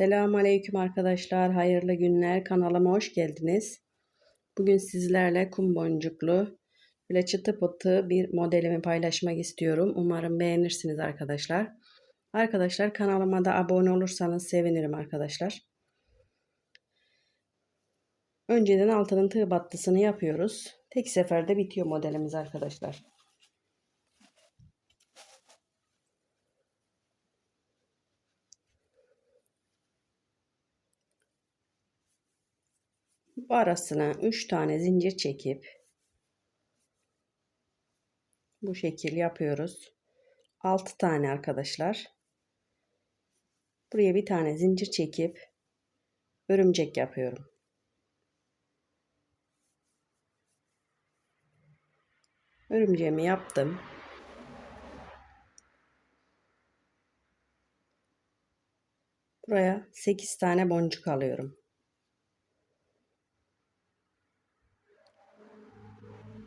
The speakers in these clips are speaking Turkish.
Selamun Aleyküm arkadaşlar. Hayırlı günler. Kanalıma hoş geldiniz. Bugün sizlerle kum boncuklu böyle çıtı pıtı bir modelimi paylaşmak istiyorum. Umarım beğenirsiniz arkadaşlar. Arkadaşlar kanalıma da abone olursanız sevinirim arkadaşlar. Önceden altının tığ battısını yapıyoruz. Tek seferde bitiyor modelimiz arkadaşlar. Bu arasına 3 tane zincir çekip bu şekil yapıyoruz. 6 tane arkadaşlar. Buraya bir tane zincir çekip örümcek yapıyorum. Örümceğimi yaptım. Buraya 8 tane boncuk alıyorum.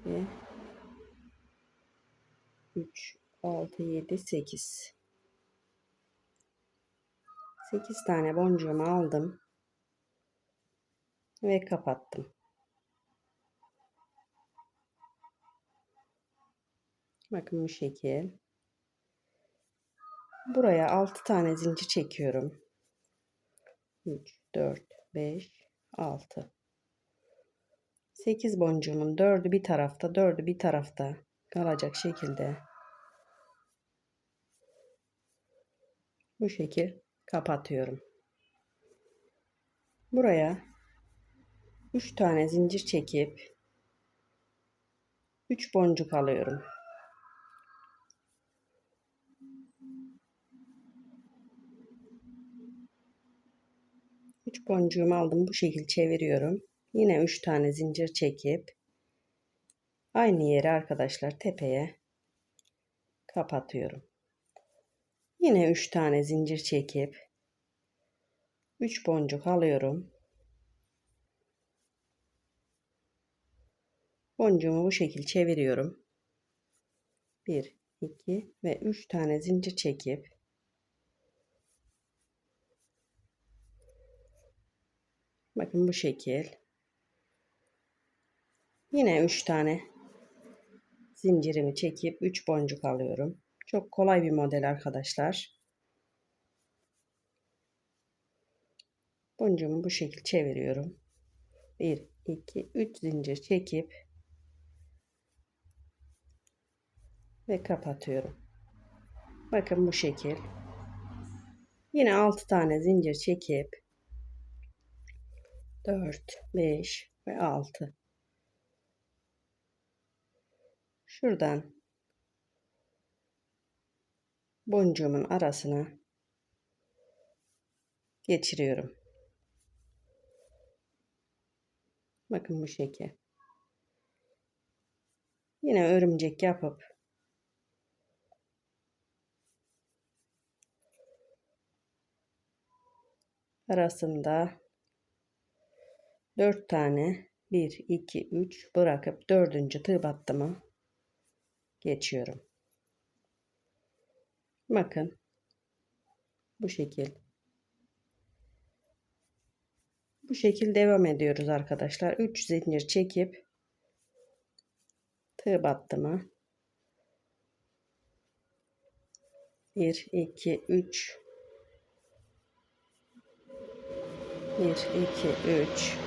Ve 3, 6, 7, 8. 8 tane boncuğumu aldım. Ve kapattım. Bakın bu şekil. Buraya 6 tane zincir çekiyorum. 3, 4, 5, 6. 8 boncuğumun 4'ü bir tarafta, 4'ü bir tarafta kalacak şekilde bu şekil kapatıyorum. Buraya 3 tane zincir çekip 3 boncuk alıyorum. Üç boncuğumu aldım. Bu şekil çeviriyorum. Yine 3 tane zincir çekip aynı yere arkadaşlar tepeye kapatıyorum. Yine 3 tane zincir çekip 3 boncuk alıyorum. Boncuğumu bu şekil çeviriyorum. 1 2 ve 3 tane zincir çekip Bakın bu şekil Yine 3 tane zincirimi çekip 3 boncuk alıyorum. Çok kolay bir model arkadaşlar. Boncuğumu bu şekil çeviriyorum. 1 2 3 zincir çekip ve kapatıyorum. Bakın bu şekil. Yine 6 tane zincir çekip 4 5 ve 6 şuradan boncuğumun arasına geçiriyorum. Bakın bu şekil. Yine örümcek yapıp arasında 4 tane 1 2 3 bırakıp dördüncü tığ battımı geçiyorum. Bakın bu şekil. Bu şekil devam ediyoruz arkadaşlar. 3 zincir çekip tığ battımı 1 2 3 1 2 3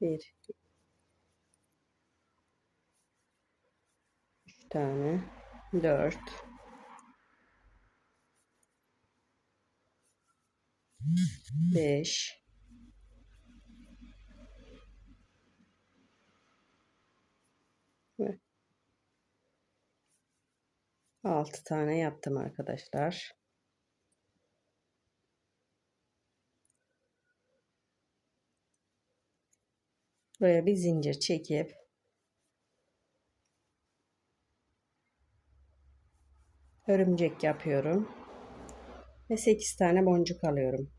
1 tane. 4 5 ve 6 tane yaptım arkadaşlar. Buraya bir zincir çekip örümcek yapıyorum. Ve 8 tane boncuk alıyorum.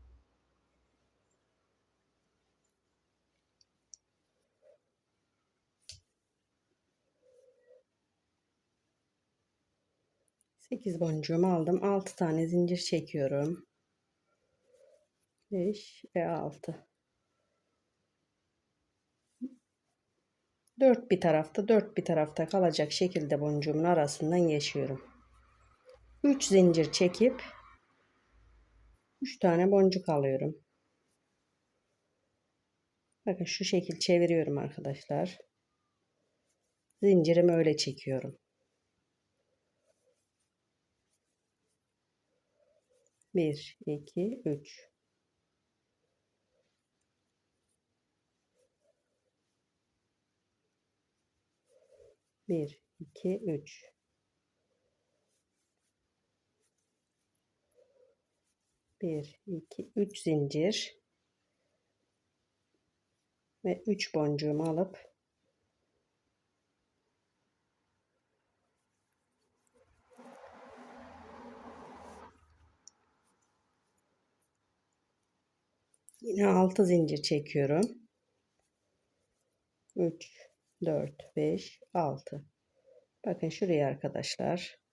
8 boncuğumu aldım. 6 tane zincir çekiyorum. 5 ve 6. 4 bir tarafta 4 bir tarafta kalacak şekilde boncuğumun arasından geçiyorum. 3 zincir çekip 3 tane boncuk alıyorum. Bakın şu şekil çeviriyorum arkadaşlar. Zincirimi öyle çekiyorum. Bir, iki, üç. Bir, iki, üç. Bir, iki, üç zincir ve 3 boncuğumu alıp yine 6 zincir çekiyorum. 3 4 5 6 Bakın şuraya arkadaşlar.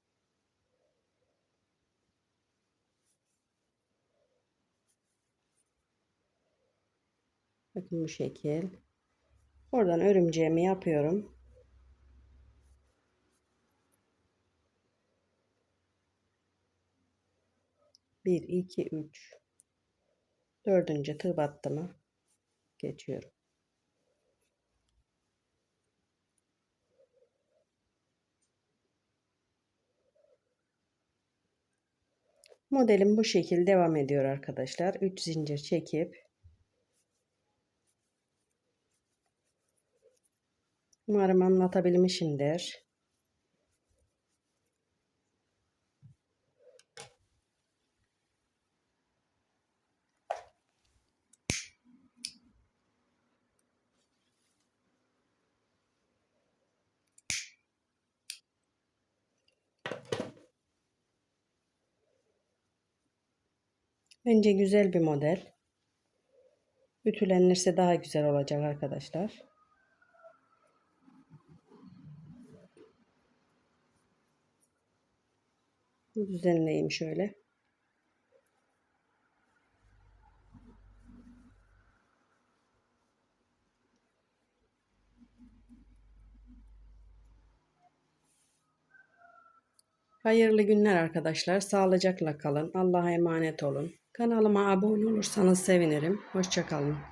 Bakın bu şekil. Oradan örümceğimi yapıyorum. Bir, iki, üç. Dördüncü tığ battımı geçiyorum. Modelim bu şekilde devam ediyor arkadaşlar. 3 zincir çekip Umarım anlatabilmişimdir. Bence güzel bir model. Ütülenirse daha güzel olacak arkadaşlar. Düzenleyeyim şöyle. Hayırlı günler arkadaşlar. Sağlıcakla kalın. Allah'a emanet olun. Kanalıma abone olursanız sevinirim. Hoşçakalın.